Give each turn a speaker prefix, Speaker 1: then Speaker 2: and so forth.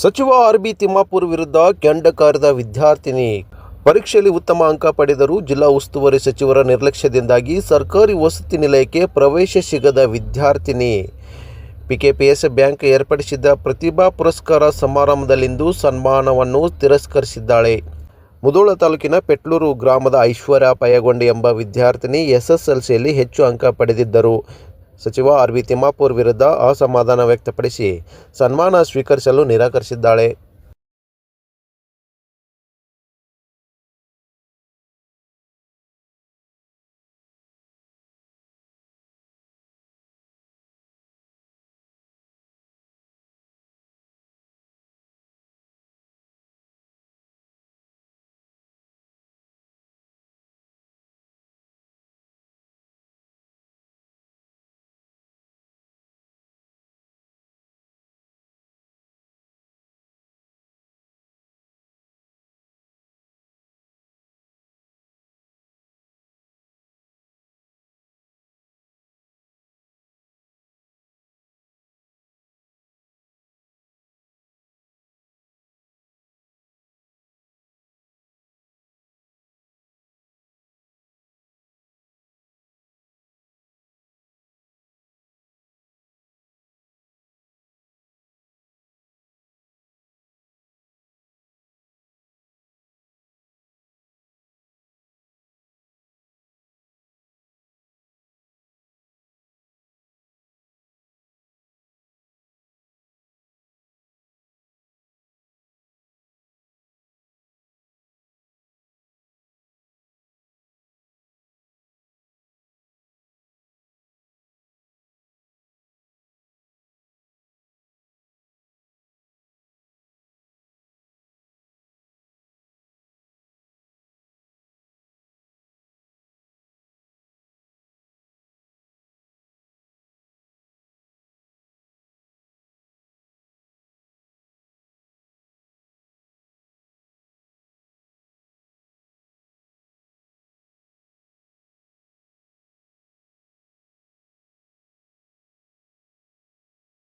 Speaker 1: ಸಚಿವ R B Timmapur ವಿರುದ್ಧ ಕೆಂಡ ಕಾರಿದ ವಿದ್ಯಾರ್ಥಿನಿ ಪರೀಕ್ಷೆಯಲ್ಲಿ ಉತ್ತಮ ಅಂಕ ಪಡೆದರೂ ಜಿಲ್ಲಾ ಉಸ್ತುವಾರಿ ಸಚಿವರ ನಿರ್ಲಕ್ಷ್ಯದಿಂದಾಗಿ ಸರ್ಕಾರಿ ವಸತಿ ನಿಲಯಕ್ಕೆ ಪ್ರವೇಶ ಸಿಗದ ವಿದ್ಯಾರ್ಥಿನಿ. ಪಿಕೆಪಿಎಸ್ ಬ್ಯಾಂಕ್ ಏರ್ಪಡಿಸಿದ್ದ ಪ್ರತಿಭಾ ಪುರಸ್ಕಾರ ಸಮಾರಂಭದಲ್ಲಿಂದು ಸನ್ಮಾನವನ್ನು ತಿರಸ್ಕರಿಸಿದ್ದಾಳೆ. ಮುದೋಳ ತಾಲೂಕಿನ ಪೆಟ್ಲೂರು ಗ್ರಾಮದ ಐಶ್ವರ್ಯ ಪಯಗೊಂಡೆ ಎಂಬ ವಿದ್ಯಾರ್ಥಿನಿ ಎಸ್ಎಸ್ಎಲ್ಸಿಯಲ್ಲಿ ಹೆಚ್ಚು ಅಂಕ ಪಡೆದಿದ್ದರು. ಸಚಿವ ಆರ್ ವಿ ತಿಮ್ಮಾಪುರ್ ವಿರುದ್ಧ ಅಸಮಾಧಾನ ವ್ಯಕ್ತಪಡಿಸಿ ಸನ್ಮಾನ ಸ್ವೀಕರಿಸಲು ನಿರಾಕರಿಸಿದ್ದಾಳೆ.